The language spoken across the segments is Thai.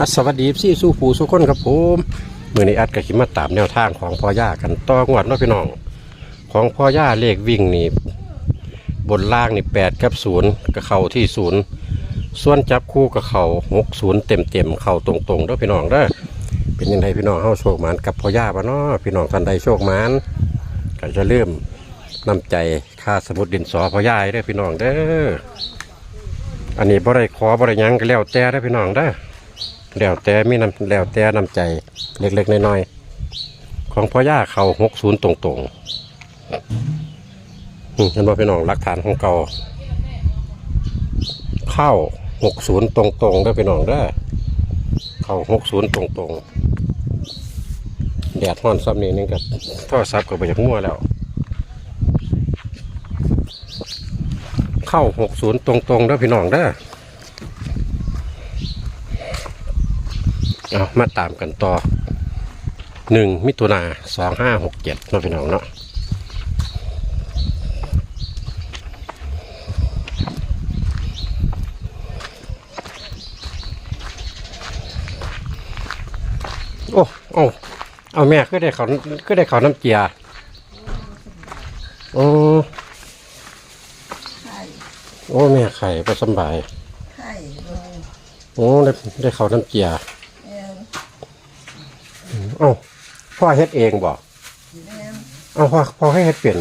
อะสวัสดีพี่สู้ผู้สู้คนครับผมมือนี้อัดกับขิมาตามแนวทางของพ่อย่ากันต่องวดนาะพี่น้อง ของพ่อย่าเลขวิ่งนี่บนล่างนี่แปดกับศูนย์กับเข่าที่ศูนย์ส่วนจับคู่กับเข่าหกศูนย์เต็มเต็มเข่าตรงๆเด้อพี่น้องเด้อเป็นยังไงพี่น้องเฮาโชคหมานกับพ่อย่าปะเนาะพี่น้องท่านใดโชคหมานก็จะเริ่มนำใจค่าสมุดดินสอพ่อย่าให้เด้อพี่น้องเด้ออันนี้บ่ได้ขอบ่ได้ยังก็แล้วแต่เด้อพี่น้องเด้อ แล้วแต่มีน้ำแล้วแต่น้ำใจเล็กๆน้อยๆของพ่อย่าเขาหกศูนย์ตรงๆอืมเห็นว่าพี่น้องหลักฐานของเก่าเข้าหกศูนย์ตรงๆได้พี่น้องได้เข้าหกศูนย์ตรงๆแดดร้อนซ้ำนี้นี่กับโทรศัพท์ก็ไปจากมั่วแล้ว เข้าหกศูนย์ตรงๆได้พี่น้องได้ เอามาตามกันต่อหนึ่งมิถุนาสองห้าหกเจ็ดนาะพี่น้องเนาะโอ้เอาเอาแม่ก็ได้เขาก็ได้เขาน้ำเจียโอ้ไข่โอ้แม่ไข่ไปสำบาย ไข่ลงโอ้ได้ได้เขาน้ำเจียแอม เอ้าพ่อเฮ็ดเองบ่แอมเอ้าพ่อพ่อให้เฮ็ดเป็น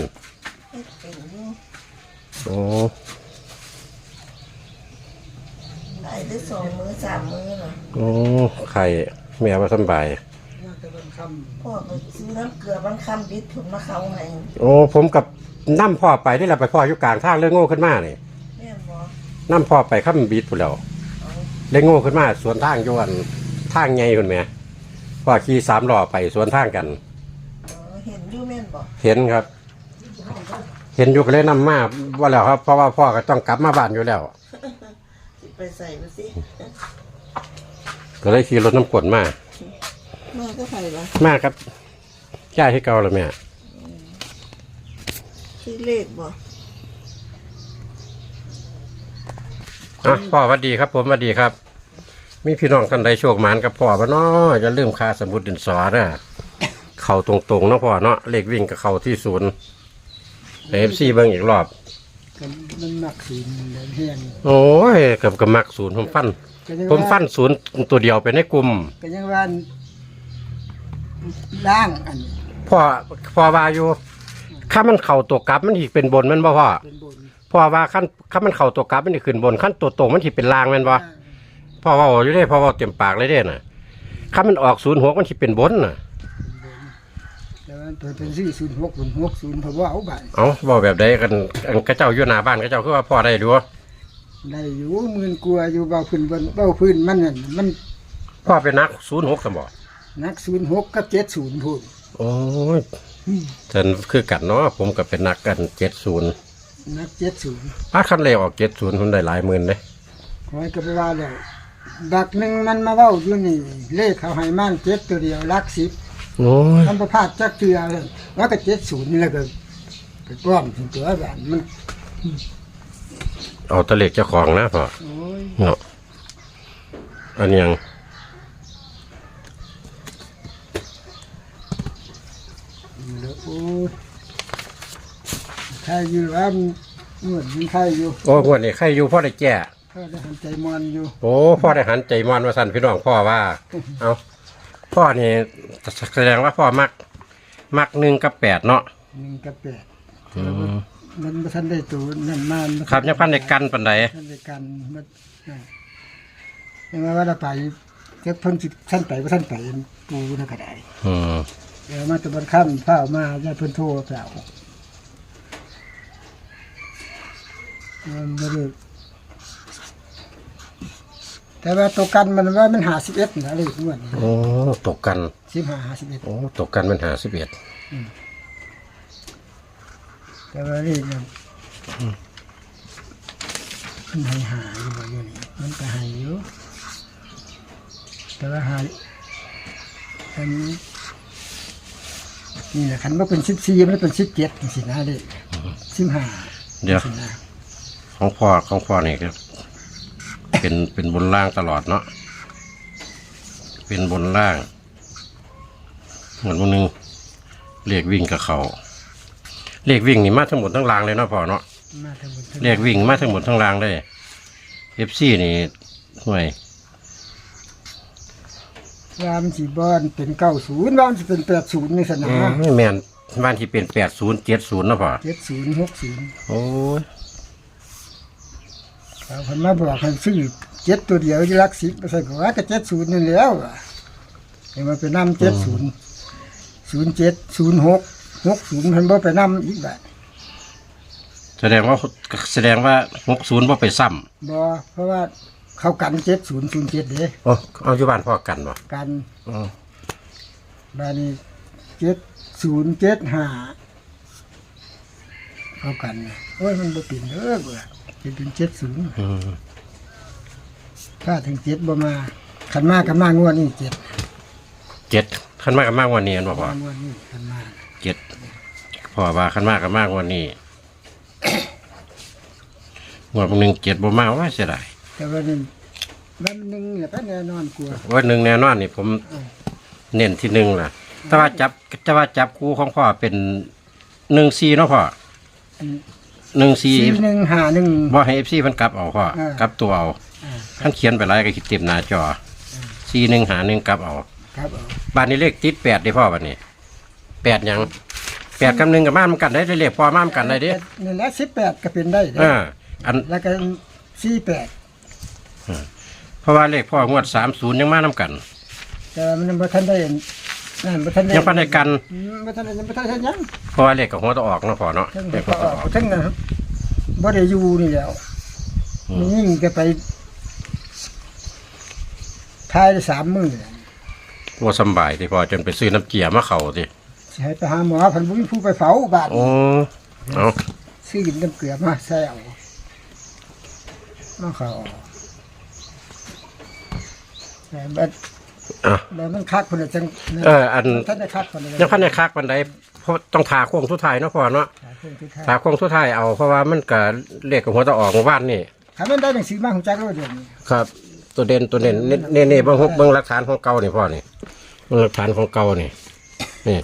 เฮ็ดเป็นอยู่อ๋อได้ได้สองมือสามมือเหรออ๋อไข่แม่ว่าสำบายพ่อไปซื้อน้ำเกลือบันคำบิดผลมาเขาให้โอ้ผมกับน้ำพ่อไปนี่แหละไปพ่ออยู่กลางทางเรื่องโง่ขึ้นมานี่แม่นบ่น้ำพ่อไปข้ามบีดพุ่นแล้วเอาเรื่องโง่ขึ้นมาสวนทางอยวนทางไงคุณแม่ พ่อขี่สามล้อไปสวนทางกัน เออเห็นอยู่แม่นบ่เห็นครับ เห็นอยู่ก็เลยนำมาว่าแล้วครับ เพราะว่าพ่อก็ต้องกลับมาบ้านอยู่แล้ว สิไปใส่มาสิก็เลยขี่รถน้ำกรดมามาก็ใส่ละมาครับย่ายให้เก่าแล้วแม่ซื้อเลขบ่อะพ่อหวัดดีครับ ผมหวัดดีครับ มีพี่น้องท่านใดโชคหมานกับพ่อบ่เนาะอย่าลืมค่าสมุดดินสอเด้อเข้าตรงๆเนาะพ่อเนาะเลขวิ่งกับเข้าที่ศูนย์เอฟซีเบิ่งอีกรอบกันมันหนักสีแดงแห้งโอ้ยเกับกับมักศูนย์ผมฟัน ก็ยังผมฟันว่าศูนย์ตัวเดียวไปในกลุ่มก็ยังว่าล่างอันนี้พ่อพ่อว่าอยู่ถ้ามันเข้าตัวกลับมันอีกเป็นบนแมันบ่พ่อเป็นบนพ่อว่าขั้นถ้ามันเข้าตัวกลับมันสิขึ้นบนขั้นตัวตรงมันสิเป็นล่างแม่นบ่ พ่อเว่าอยู่เด้พ่อเว่าเต็มปากเลยเด้น่ะถ้ามันออกศูนย์หกมันสิเป็นบนน่ะ แต่ว่าตัวเป็นสี่ศูนย์หกศูนย์หกศูนย์เพราะว่าเอาบานเอาบอกแบบใดกันอันกระเจ้าอยู่หน้าบ้านกระเจ้าคือว่าพ่อได้ดูได้อยู่หมื่นกลัวาอยู่เบาพื้นบนเบาพื้นมันนั่นมันพ่อเป็นนักศูนย์หกสมบนักศูนย์หกกับเจ็ดศูนย์พูดโอ้ยฉันคือกันเนาะผมก็เป็นนักกันเจ็ดศูนย์นักเจ็ดศูนย์อาคันเลวออกเจ็ดศูนย์ผมได้หลายหมื่นเลย คอยก็ไปว่าแล้ว ดักหนึ่งมันมาเว้าอยู่นี่ เลขเขาให้มันเจ็ดตัวเดียวลักสิบโอ้ยทำประพลาดจักเจือเลยว่าก็เจ็ดศูนย์นี่แหละก็ไปป้อมถึงตัวแบบมันเอาตะเล็กเจ้าของนะพ่อโอ้ยเนาะอันยังแล้วโอ้ยใครอยู่ว่ามันเหมือนมันใครอยู่โอ้งวดนี้ใครอยู่พ่อได้แก่ ก็ได้หันใจมอนอยู่โอ้พ่อได้หันใจมันมาสั่นพี่น้องพ่อว่า เอาพ่อนี่แสดงว่าพ่อมัก มักหนึ่งกับแปดเนาะหนึ่งกับแปดอืมมันมาทันได้ตัวนั่นมาครับยังพันในกันปันใดทันได้กันมันนั่นยังว่าเราไปเก็บเพิ่นสิท่านไปว่าท่านไปปูนะก็ได้อืมเดี๋ยวมาตะบันค่ำข้าวมาญาติเพิ่นโทรเปล่ามันบ่ได้ แต่ว่าตัวกันมันว่ามันหาสิบเอ็ดนะเลยอ้วนโอ้ตกกัน สิบห้าหาสิบเอ็ดโอ้ตกกันเป็นหาสิบเอ็ดแต่ว่านี่เนี่ยมันให้หาอยู่บ่อยู่นี่มันก็ให้อยู่แต่ว่าหาอันนี้นี่แหละคันว่าเป็นสิบสี่มันเป็นสิบเจ็ดสินะเลยสิบห้าเดี๋ยวสินะของพ่อของพ่อนี่ก็ เป็นเป็นบนล่างตลอดเนาะเป็นบนล่างเหมือนวันหนึงเลขวิ่งกับเขาเลขวิ่งนี่มาทั้งหมดทั้งรางเลยเนาะพ่อเนาะมาทั้งหมดทั้งเลขวิ่งมาทั้งหมดทั้งรางเลยเอฟซีนี่ห่วยวามนสีบอนเป็นเก้าศูนย์วามนสิเป็นแปดศูนย์ในสนาอืมมไม่แมนบ้านที่เป็นแปดศูนย์เจ็ดศูนย์นาะพ่อเจ็ดศูนย์หกศูนย์โอ้ย เขาคนมาบอกให้ซื้อเจ็ดตัวเดียวที่รักสิบใส่ก็ว่าก็เจ็ดศูนย์นี่แล้วอะเห็นมาไปนำเจ็ดศูนย์ศูนย์เจ็ดศูนย์หกหกศูนย์พันบ่ไปนำอีกแบบแสดงว่าแสดงว่าหกศูนย์ว่าไปซ้บ่เพราะว่าเขากันเจ็ดศูนย์ศูนย์เจ็ดเด้ำโอ้เอาอยู่บ้านพ่อกันบ่กันอ๋อบ้านนี้เจ็ดศูนย์เจ็ดห้าเขากันนะโอ้ยมันบ่เป็นเด้อเบื่อ เป็นเป็นเจ็ดศูนย์อืมถ้าถึงเจ็ดบ่มาขันมากกับมางวดนี่เจ็ดเจ็ดขั้นมากกับมากกว่านี้อันบ่พ่อมางวดนี่ขันมาเจ็ดพ่อว่าขั้นมากกับมากกว่านี้ งวดบางหนึ่งเจ็ดบ่มากว่าเสียดายแต่ว่านี่วันหนึ่งเนี่ยก็แน่นอนกลัวว่าหนึ่งแน่นอนนี่ผม เน้นที่หนึ่งล่ะ แต่ว่าจับแต่ว่าจับคู่ของพ่อเป็นหนึ่งซีเนาะพ่อ หนึ่งซีสี่หนึ่งห้าหนึ่ง บ่ให้เอฟซีมันกลับเอาพ่ออ่ากลับตัวเอาอ่าท่านเขียนไปหลายก็คิดเต็มหน้าจอซีหนึ่งหาหนึ่งกลับเอาครับเอาบ้านนี้เลขติดแปดดิพ่อบ้านนี้แปดหยังแปดกับหนึ่งกับบ้านมันกันได้เลขพ่อมามันกันได้เดินี่แหละสิบแปดก็เป็นได้เด้อ่าอันแล้วก็สี่แปดเพราะว่าเลขพ่องวดสามศูนย์ยังมานํกัน แต่มันบ่ทันได้ นั่นบ่ทันได้ยังพันในกันอืมบ่ทันได้ยังบ่ทันได้ยังเพราะว่าเลขของหัวตะออกเนาะพ่อเนาะทั้งเลขขก็องหัวอตะอออกกทั้งนั้นบ่ได้อยู่นี่แล้วอืมันมยิ่งจะไปทายได้สามมื้อว่าสำบายที่พ่อจนไปซื้อน้ำเกียร์มาเข่าสิสิให้ไปหาหมอเพันบ่มีผู้ไปเฝ้าบาดโอ้เอาซื้อกินน้ำเกลือมาใส่เอามาเข้าแต่บัด อะแล้วมันคักคนละจังเอออัน ท่านได้คักคนละยังพันในคักปันใดเพราะต้องทาโค้งทุดท้ายเนาะพ่อเนาะขาคงทุกท่าทาโค้งทุดท้ายเอาเพราะว่ามันก็เลขของหัวตะออกเมื่อวานนี่ถ้ามันได้หนังสือมาของจักรโลดเดียวนี้ครับ ตัวเด่นตัวเด่นนี่นี่นี่เบิ่งเบิ่งหลักฐานของเก่านี่พ่อนี่เบิ่งหลักฐานของเก่านี่นี่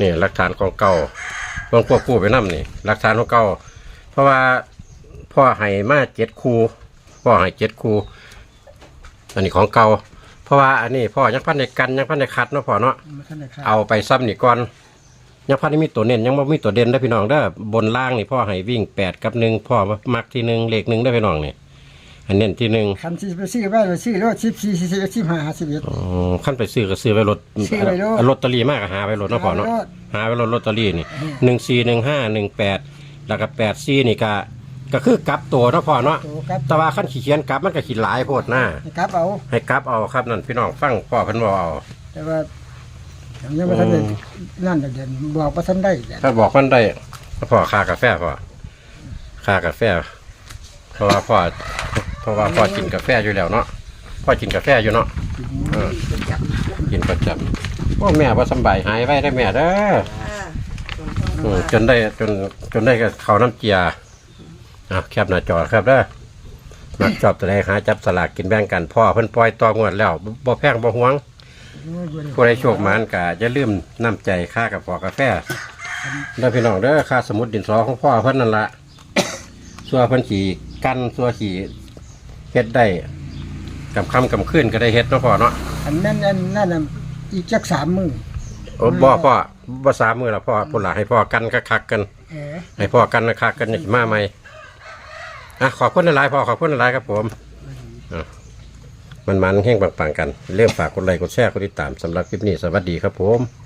นี่หลักฐานของเก่าเบิ่งควบคู่ไปนํนี่หลักฐานของเก่าเพราะว่าพ่อให้มาเจ็ดคูพ่อให้เจ็ดคูอันนี้ของเก่า เพราะว่าอันนี้พ่อยังพันในกันยังพันในคัดเนาะพ่อเนาะมันท่านได้คักเอาไปซ้ำนี่ก่อนยังพันนี่มีตัวเน้นยังไม่มีตัวเด่นได้อพี่น้องเด้อบนล่างนี่พ่อให้วิ่งแปดกับหนึ่งพ่อมักที่หนึ่งเลขหนึ่งได้อพี่น้องนี่อันเน้นที่หนึ่งคันที่ไปซื้อไว้เราซื้อรถ14 41 15 51อ๋อขั้นไปซื้อก็ซื้อไว้รถซื้อไว้รถลอตเตอรี่มากก็หาไว้รถเนาะพ่อเนาะหาไว้รถหาไว้รถลอตเตอรี่นี่หนึ่งสี่หนึ่งห้าหนึ่งแปดแล้วก็แปดสี่นี่ก็ ก็คือกลับตัวเนาะพ่อเนาะโตครับแต่ว่าขั้นขี่เขียนกลับมันก็ขี่หลายโพดหน้าครับเอา ให้กลับเอาครับนั่นพี่น้องฟังพ่อเพิ่นบอกเอาแต่ว่ายังบ่ทันได้นั่นดอกเด่นบอกบ่ทันได้เด่นถ้าบอกมันได้พ่อค่ากาแฟพ่อค่ากาแฟ เพราะว่าพ่อเพราะว่าพ่อกินกาแฟอยู่แล้วเนาะพ่อกินกาแฟอยู่เนาะเออกินประจำโอ้แม่ว่าสำบายหายไว้ได้แม่เด้อ อ่า อืมจนได้จนจนได้กับเขาวน้ำเจีย อะแคบหน้าจอครับเด้อมักชอบตัวใดหาจับสลากกินแบ่งกันพ่อเพิ่นปล่อยต่องวดแล้วบ่บ่แพงบ่หวงผู้ใดโชคหมานกะอย่าลืมน้ำใจค่ากับปอกกาแฟเด้อพี่น้องเด้อค่าสมุดดินสอของพ่อเพิ่นนั่นละสัวเพิ่นขี่กันสัวขี่เฮ็ดได้กำคำกำขึ้นก็ได้เฮ็ดเนาะพ่อเนาะอันนั้นอันนั่นน่ะอีกจักสามมื้อโอ้บ่พ่อบ่สามมือละพ่อพุ่นละให้พ่อกันคักๆกันเออให้พ่อกันคักๆกันอย่าสิมาใหม่ อะขอบคุณหลายๆพอขอบคุณหลายๆครับผมอะมันมันแห้งปังๆกันเริ่มฝากกดไลค์กดแชร์กดติดตามสำหรับคลิปนี้สวัสดีครับผม